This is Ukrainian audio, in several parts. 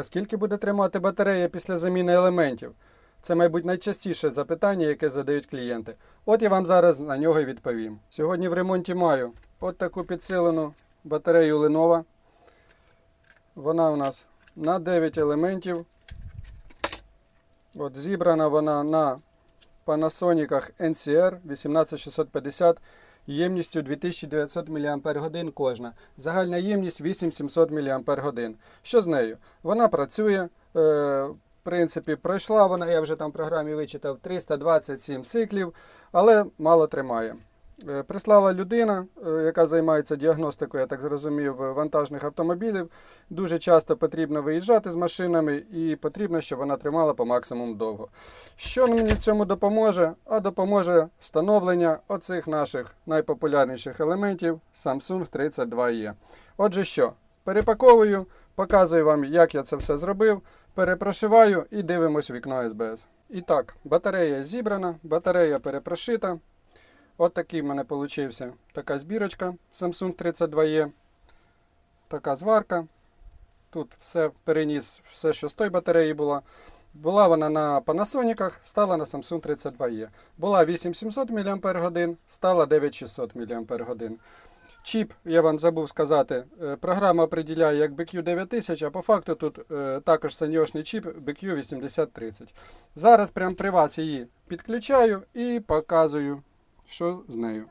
А скільки буде тримати батарея після заміни елементів? Це, мабуть, найчастіше запитання, яке задають клієнти. От я вам зараз на нього відповім. Сьогодні в ремонті маю от таку підсилену батарею Lenovo. Вона у нас на 9 елементів. От зібрана вона на Panasonic NCR 18650 ємністю 2900 мАч кожна. Загальна ємність 8700 мАч. Що з нею? Вона працює. Е, в принципі, пройшла вона, я вже там в програмі вичитав 327 циклів, але мало тримає. Е, Прислала людина, е, яка займається діагностикою, я так зрозумів, вантажних автомобілів. Дуже часто потрібно виїжджати з машинами і потрібно, щоб вона тримала по максимуму довго. Що мені в цьому допоможе? А допоможе встановлення оцих наших найпопулярніших елементів Samsung 32E. Отже, що? Перепаковую, показую вам, як я це все зробив, перепрошиваю і дивимось вікно СБС. І так, батарея зібрана, батарея перепрошита. От такий в мене получився така збірочка Samsung 32E. Така зварка. Тут все переніс, все, що з тої батареї було. Була вона на Panasonic, стала на Samsung 32E. Була 8700 мАч, стала 9600 мАч. Чіп, я вам забув сказати, е, програма определяє як BQ 9000, а по факту тут е, також саньошний чіп BQ 8030. Зараз прямо при вас її підключаю і показую, що з нею.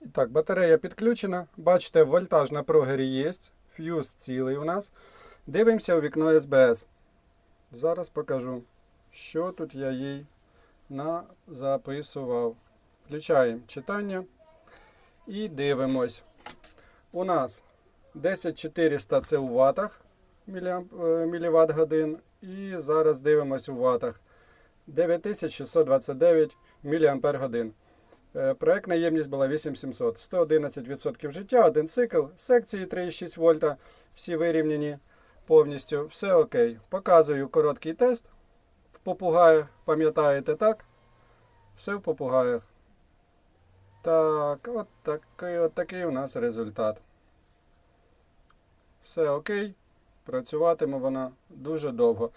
І так, батарея підключена. Бачите, вольтаж на прогері є. Ф'юз цілий у нас. Дивимося у вікно SBS. Зараз покажу, що тут я їй записував. Включаємо читання і дивимось. У нас 10400 це у ватах мВт годин. І зараз дивимось у ватах. 9629 мАч. Е, Проектна ємність була 8700. 111% життя, один цикл, секції 3,6 вольта, всі вирівняні повністю. Все окей. Показую короткий тест в попугаях. Пам'ятаєте, так? Все в попугаях. Так, от такий, от такий у нас результат. Все окей. Працюватиме вона дуже довго.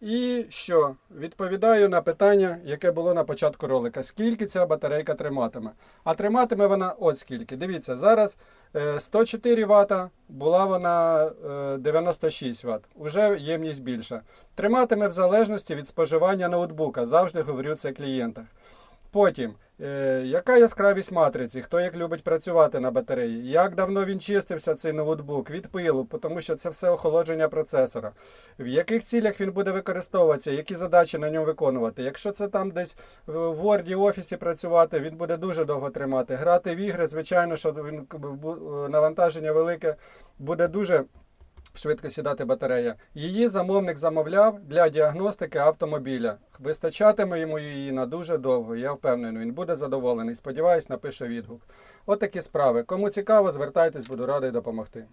І що? Відповідаю на питання, яке було на початку ролика. Скільки ця батарейка триматиме? А триматиме вона от скільки. Дивіться, зараз е, 104 Вт, була вона е, 96 Вт. Уже ємність більша. Триматиме в залежності від споживання ноутбука. Завжди говорю це клієнтах. Потім, е, яка яскравість матриці, хто як любить працювати на батареї, як давно він чистився, цей ноутбук, від пилу, тому що це все охолодження процесора, в яких цілях він буде використовуватися, які задачі на ньому виконувати. Якщо це там десь в Word, офісі працювати, він буде дуже довго тримати. Грати в ігри, звичайно, що він навантаження велике, буде дуже швидко сідати батарея. Її замовник замовляв для діагностики автомобіля. Вистачатиме йому її на дуже довго. Я впевнений, він буде задоволений. Сподіваюсь, напише відгук. От такі справи. Кому цікаво, звертайтесь, буду радий допомогти.